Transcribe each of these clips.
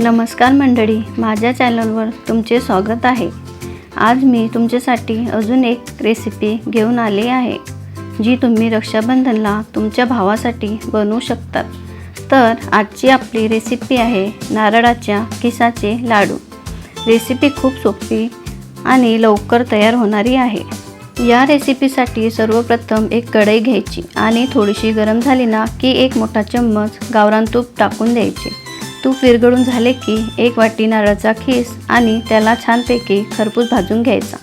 नमस्कार मंडळी माझ्या चॅनलवर तुमचे स्वागत आहे. आज मी तुमच्यासाठी अजून एक रेसिपी घेऊन आली आहे जी तुम्ही रक्षाबंधनला तुमच्या भावासाठी बनवू शकतात तर आजची आपली रेसिपी आहे नारळाच्या किसाचे लाडू. रेसिपी खूप सोपी आणि लवकर तयार होणारी आहे. या रेसिपीसाठी सर्वप्रथम एक कढई घ्यायची आणि थोडीशी गरम झाली ना की एक मोठा चम्मच गावरान तूप टाकून द्यायचे. तूप विरघळून झाले की एक वाटी नारळाचा खीस आणि त्याला छानपैकी खरपूस भाजून घ्यायचा.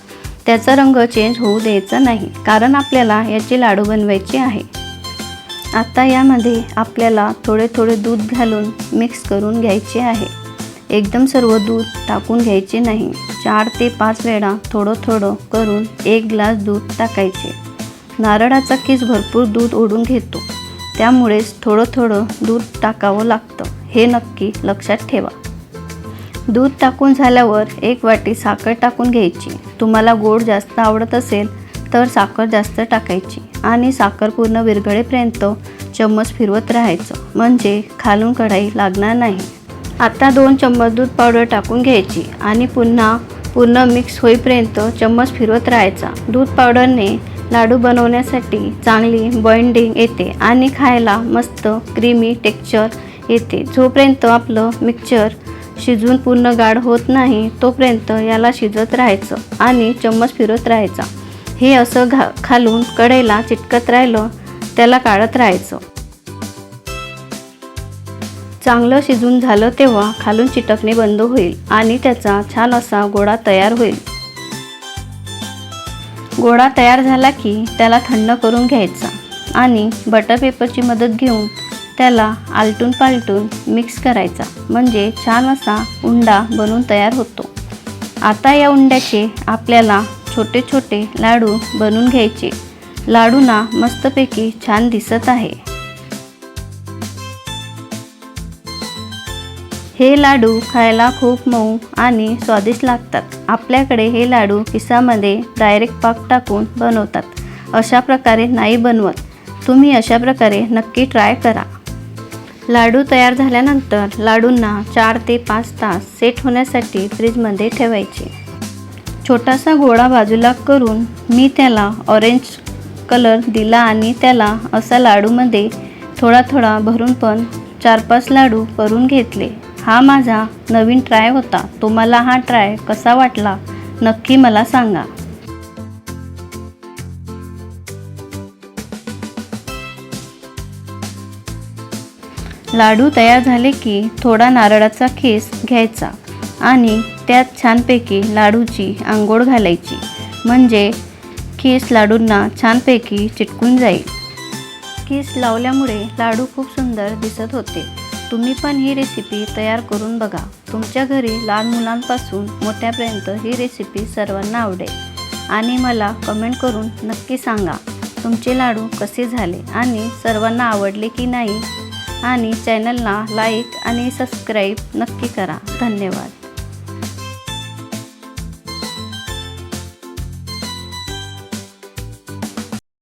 त्याचा रंग चेंज होऊ द्यायचा नाही कारण आपल्याला याचे लाडू बनवायचे आहे. आता यामध्ये आपल्याला थोडे थोडे दूध घालून मिक्स करून घ्यायचे आहे. एकदम सर्व दूध टाकून घ्यायचे नाही. चार ते पाच वेळा थोडं थोडं करून एक ग्लास दूध टाकायचे. नारळाचा किस भरपूर दूध ओढून घेतो. त्यामुळेच थोडं थोडं दूध टाकावं लागतं. हे नक्की लक्षात ठेवा. दूध टाकून झाल्यावर एक वाटी साखर टाकून घ्यायची. तुम्हाला गोड जास्त आवडत असेल तर साखर जास्त टाकायची आणि साखर पूर्ण विरघळेपर्यंत चम्मच फिरवत राहायचं. म्हणजे खालून कढाई लागणार नाही. आता दोन चम्मच दूध पावडर टाकून घ्यायची आणि पुन्हा पूर्ण मिक्स होईपर्यंत चम्मच फिरवत राहायचा. दूध पावडरने लाडू बनवण्यासाठी चांगली बॉइंडिंग येते आणि खायला मस्त क्रीमी टेक्स्चर येते. जोपर्यंत आपलं मिक्सचर शिजून पूर्ण गाढ होत नाही तोपर्यंत याला शिजत राहायचं आणि चम्मच फिरत राहायचा. हे असं घा खालून कढईला चिटकत राहिलं त्याला काढत राहायचं. चांगलं शिजून झालं तेव्हा खालून चिटकणे बंद होईल आणि त्याचा छान असा गोळा तयार होईल. गोळा तयार झाला की त्याला थंड करून घ्यायचा आणि बटर पेपरची मदत घेऊन त्याला आलटून पालटून मिक्स करायचा. म्हणजे छान असा उंडा बनून तयार होतो. आता या उंड्याचे आपल्याला छोटे छोटे लाडू बनवून घ्यायचे. लाडूना मस्तपैकी छान दिसत आहे. हे लाडू खायला खूप मऊ आणि स्वादिष्ट लागतात. आपल्याकडे हे लाडू किसामध्ये डायरेक्ट पाक टाकून बनवतात. अशा प्रकारे नाही बनवत. तुम्ही अशा प्रकारे नक्की ट्राय करा. लाडू तयार झाल्यानंतर लाडूंना चार ते पाच तास सेट होण्यासाठी फ्रीजमध्ये ठेवायचे. छोटासा गोळा बाजूला करून मी त्याला ऑरेंज कलर दिला आणि त्याला असा लाडूमध्ये थोडा थोडा भरून पण चार पाच लाडू करून घेतले. हा माझा नवीन ट्राय होता. तुम्हाला हा ट्राय कसा वाटला नक्की मला सांगा. लाडू तयार झाले की थोडा नारळाचा खीस घ्यायचा आणि त्यात छानपैकी लाडूची आंघोळ घालायची. म्हणजे खीस लाडूंना छानपैकी चिटकून जाईल. खीस लावल्यामुळे लाडू खूप सुंदर दिसत होते. तुम्ही पण ही रेसिपी तयार करून बघा. तुमच्या घरी लहान मुलांपासून मोठ्यापर्यंत ही रेसिपी सर्वांना आवडेल. आणि मला कमेंट करून नक्की सांगा तुमचे लाडू कसे झाले आणि सर्वांना आवडले की नाही? आणि चॅनलला लाईक आणि सबस्क्राईब नक्की करा. धन्यवाद.